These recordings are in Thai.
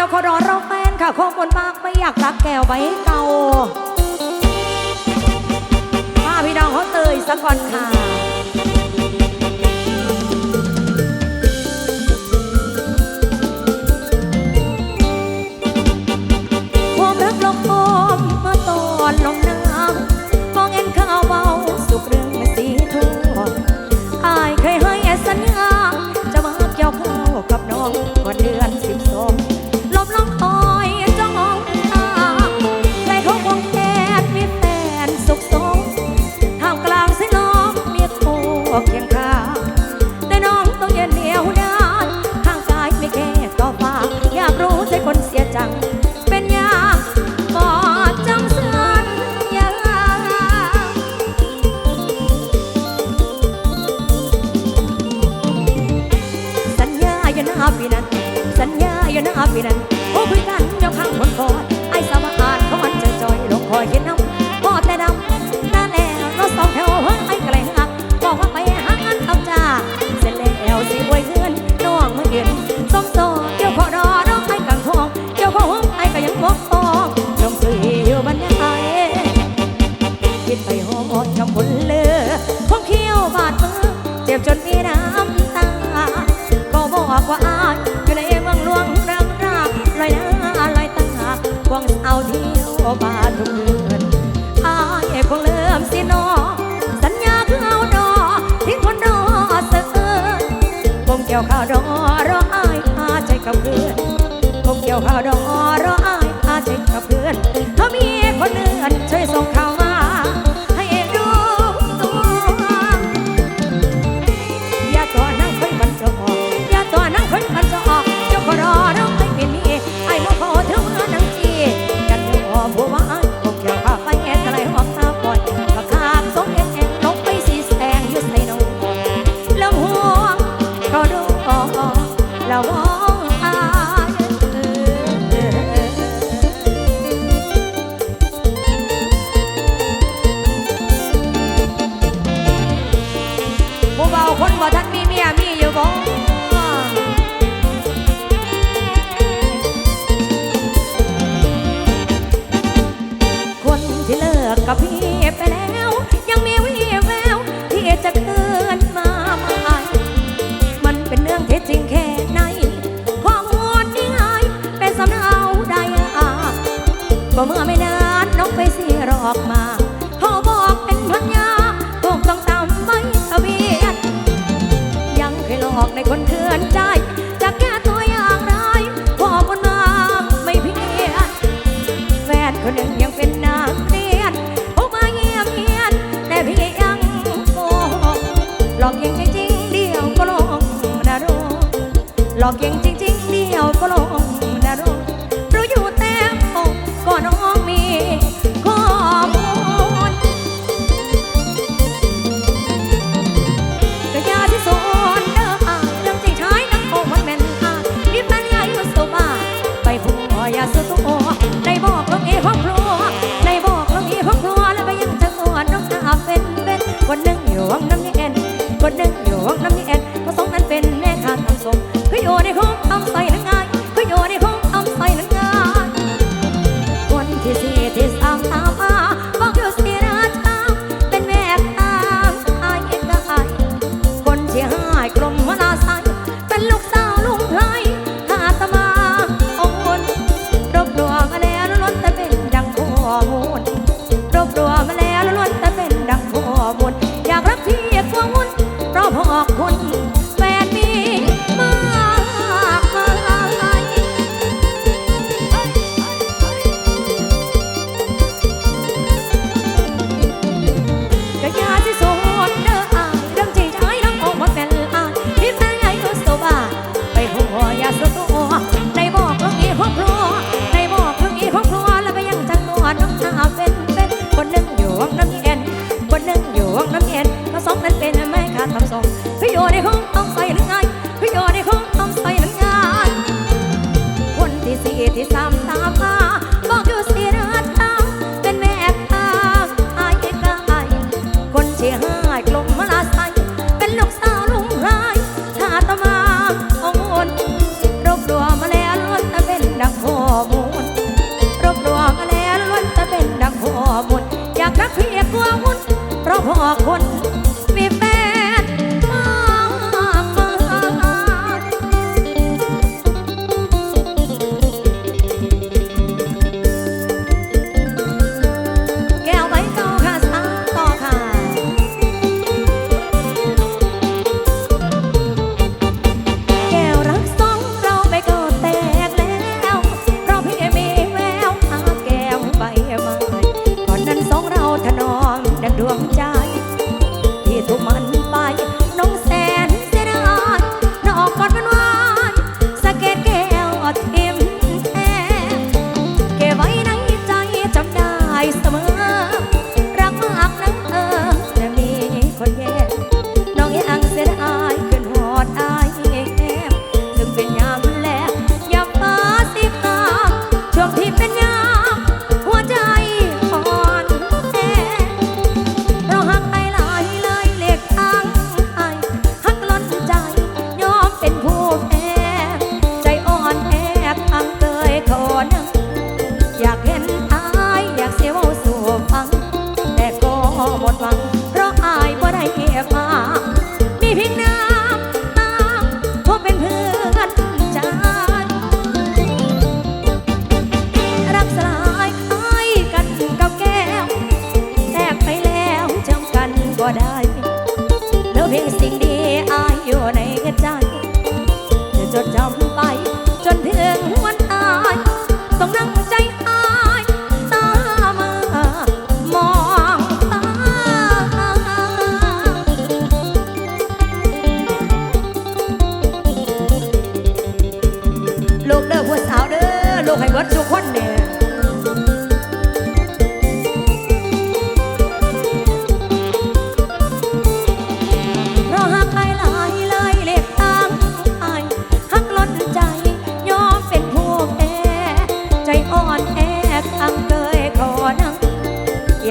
ยวขอรอรอแฟนค่ะคงคนมากไม่อยากรักแก้วใบเก่าป้าพี่น้องเขาเตยสะก่อนค่ะความรักลงคมเมื่ตอนลงน้ำมองเห็นข้าวเบาสุกเรื่องสีทั่วอายเคยให้สัญญาจะมาเกี่ยวข้าวกับน้องาสินอ สัญญาคือเอาดอทิ้งคนรอเสือคงเกี่ยวข้าวรอรออายอาใจกับเพื่อนคงเกี่ยวข้าวรอรออายอาใจกับเพื่อนถ้ามีคนเอื่นช่วยส่ง คนบ่ทันมีเมียมีอยู่บ่คนที่เลิกกับพี่ไปแล้ว ยังมีวิแววที่จะเกินมาใหม่มันเป็นเรื่องเท็จจริงแค่ไหนข้อมูลนี่หาเป็นสำเนาใดอะก็เมื่อไม่ คนหนึ่งอยู่ห้องน้ำยังแอนคนหนึ่งอยู่ห้องน้ำ Serrão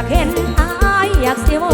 ากเห็นอายอยากเสียว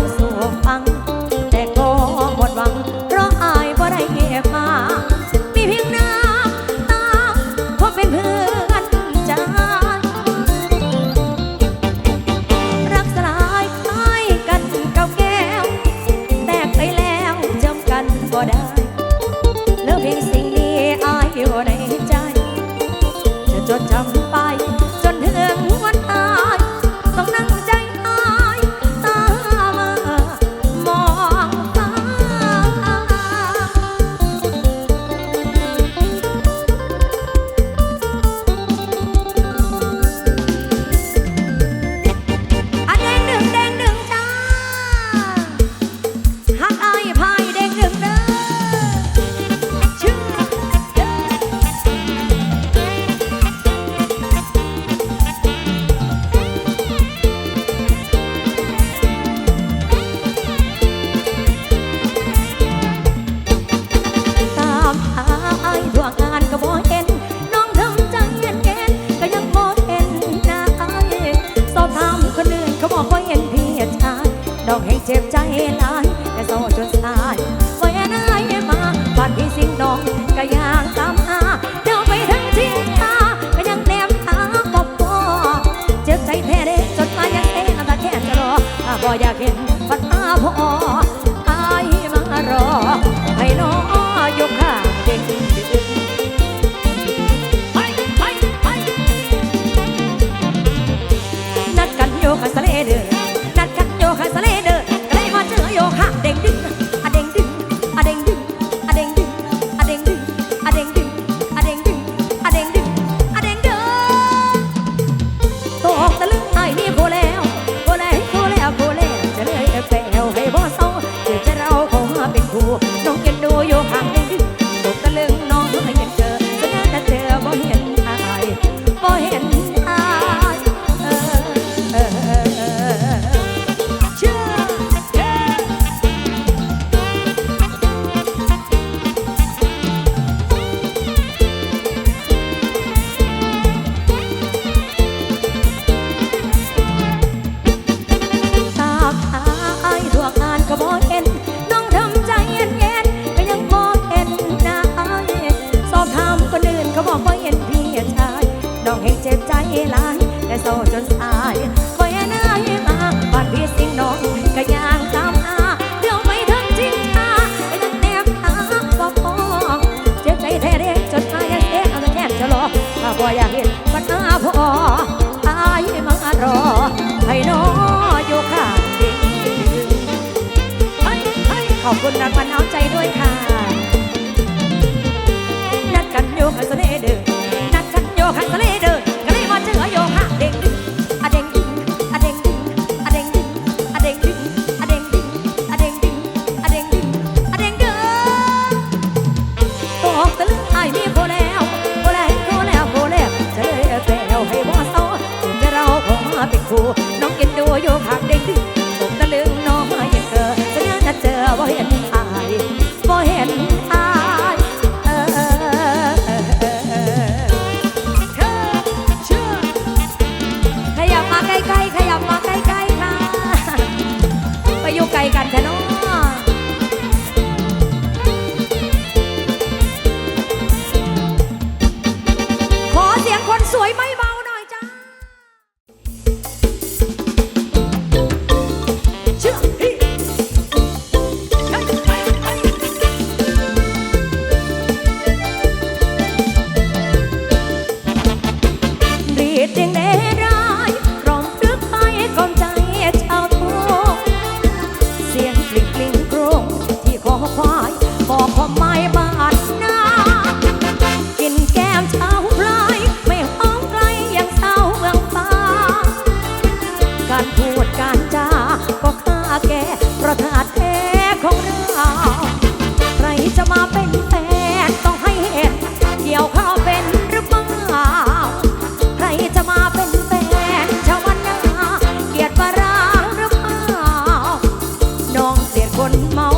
คนเมา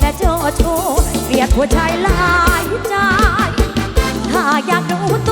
และโจ้โฉเรียกหัวใจลายใจ ถ้าอยากรู้ตัว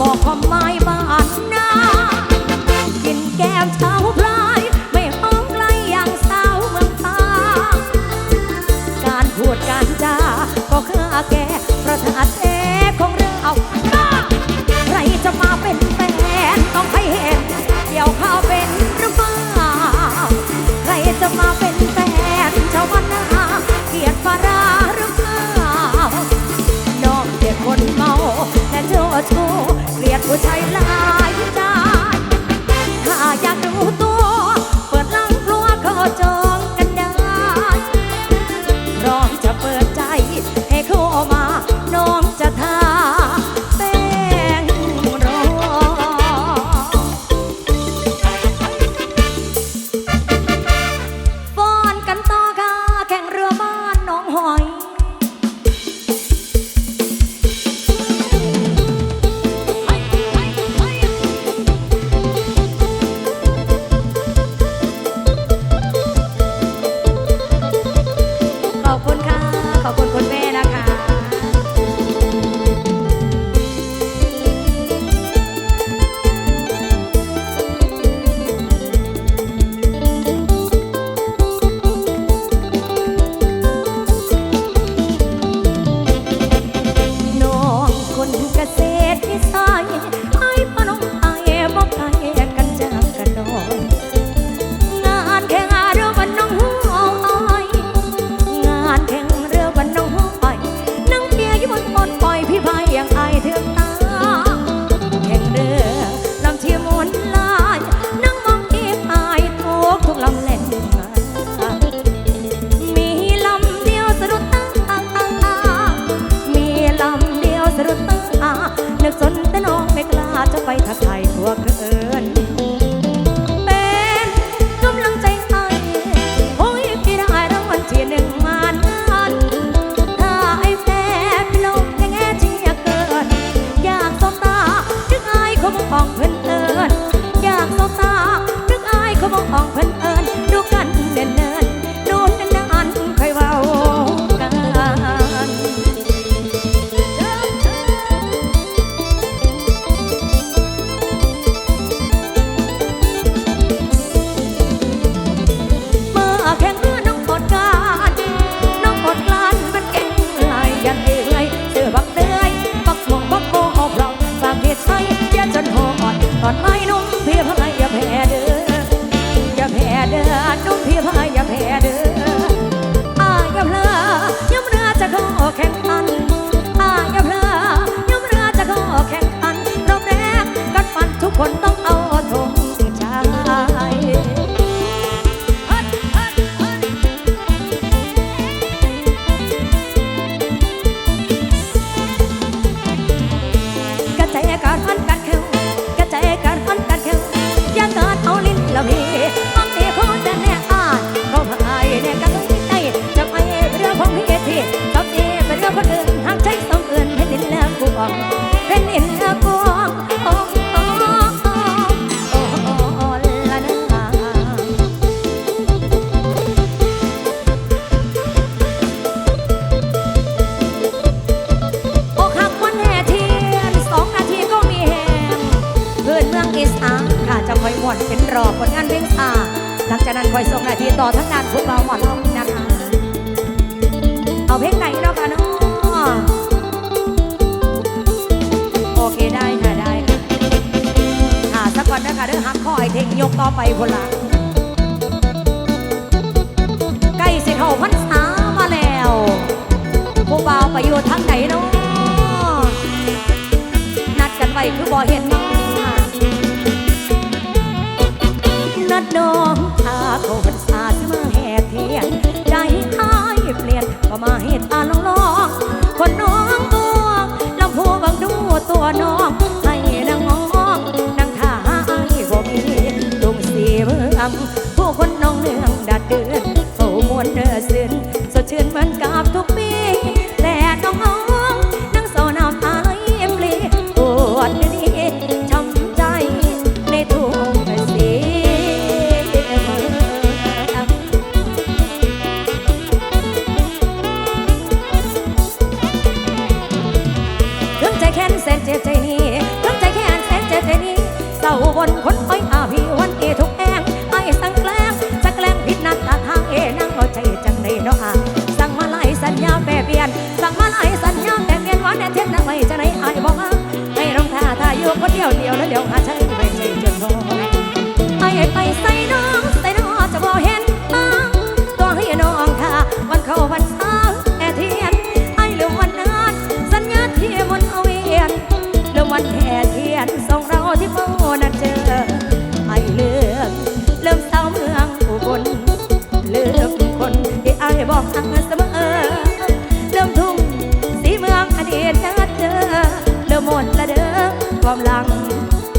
บอกความหมายบ้านนากินแก้มเช้าพลาย ไม่ห้องไกลอย่างสาวเมืองตา การพูดการจาก็ค่าแก่ประทัดเอ 我才来。 ไอเท่งยกต่อไปพลังลใกล้สิเข้าพันษามาแล้วผู้บาไปอยู่ทางไหนเนาะนัดกันไว้คือบ่เห็นมานัดน้องพาเขาพันษาจะมาแห่เทียนได้อายเปลี่ยนก็มาเห็นตาลองลองคนน้องตัวลำพูบางดูตัวน้องให้นางำผู้คนน้องเนืองดาดเดือนเข้มวนเนื้อเสืนสดชื่นเหมือนกับทุกปี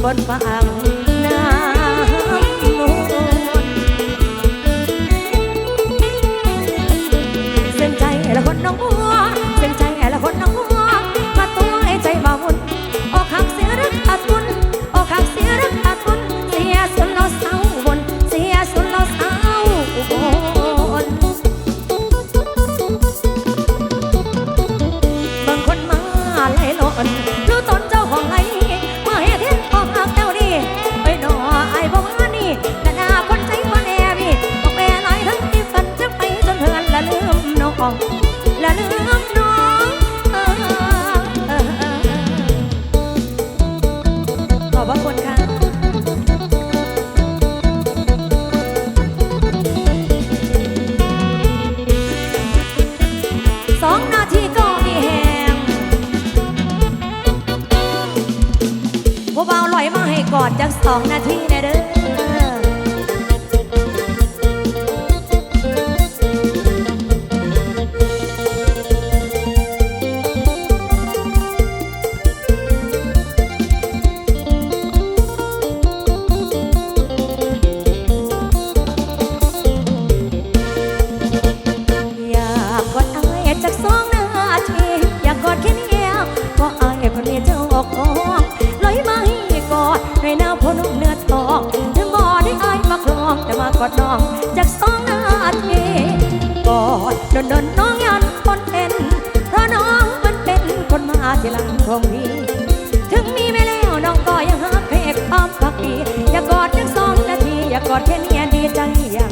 บนฟัง จากสองนาที อดน้องจากสองนาทีกอดโดนโดนน้องยันคนเป็นเพราะน้องมันเป็นคนมาที่หลังคงนี้ถึงมีไม่แล้วน้องก็ยังหักเพกความฝักดีอยากกอดจากสองนาทีอยากกอดแค่นี้ดีใจอย่าง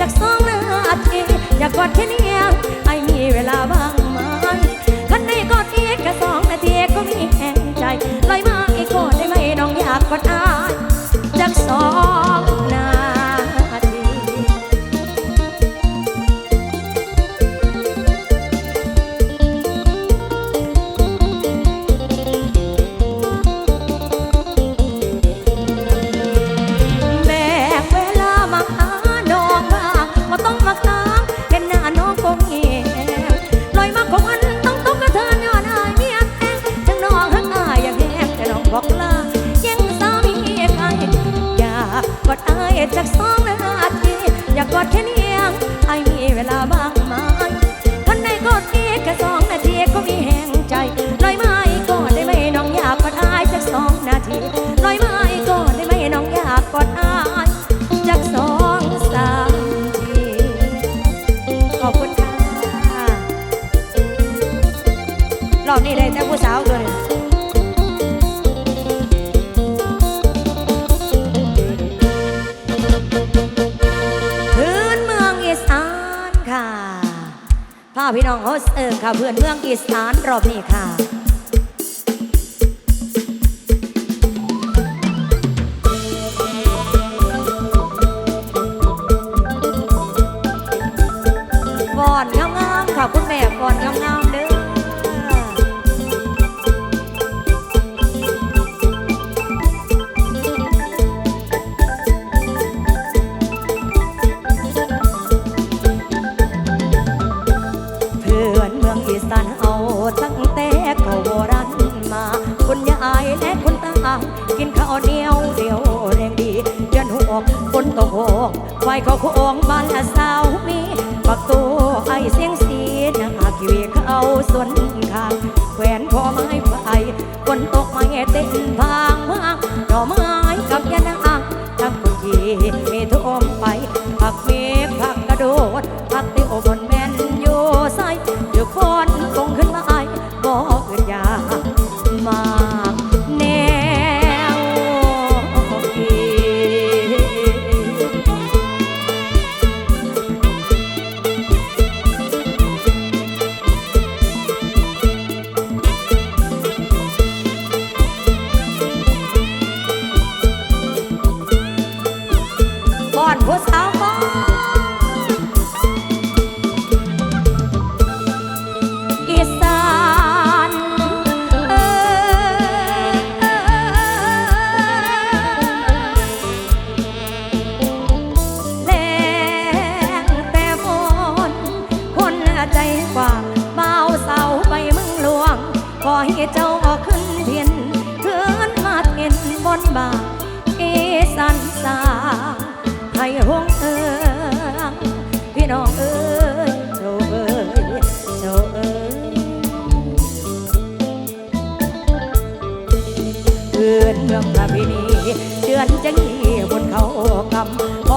จากสองนาทีอยากกอดแค่นี้ไอมีเวลา ขอบคุณค่ะรอบนี้เลยแต่ผู้สาวตัวนพื้นเมืองอีสานค่ะพ่อพี่น้องโฮสเออค่ะพื้นเมืองอีสานรอบนี้ค่ะ อยเขาคงบ้านสาวมีปักตัวไอเสียงสีนากิเวเขาสนข้างแขวนพอไม้ไฟคนตกไม้เต็มทางมากดอกม้ คำ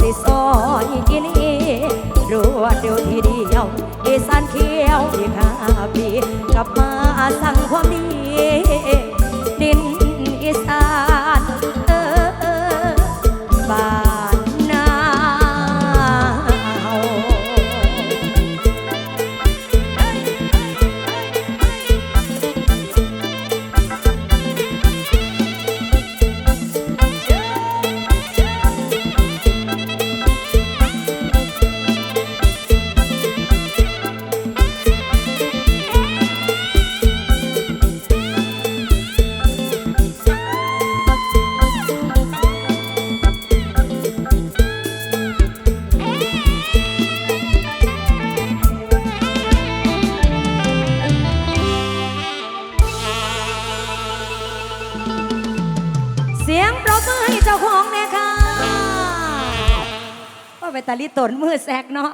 สิซอยกินีรู้ว่าเดียวทีเดียวดิสันเขียวที่ข้าพีกลับมาสั่งความดี อแซกเนาะ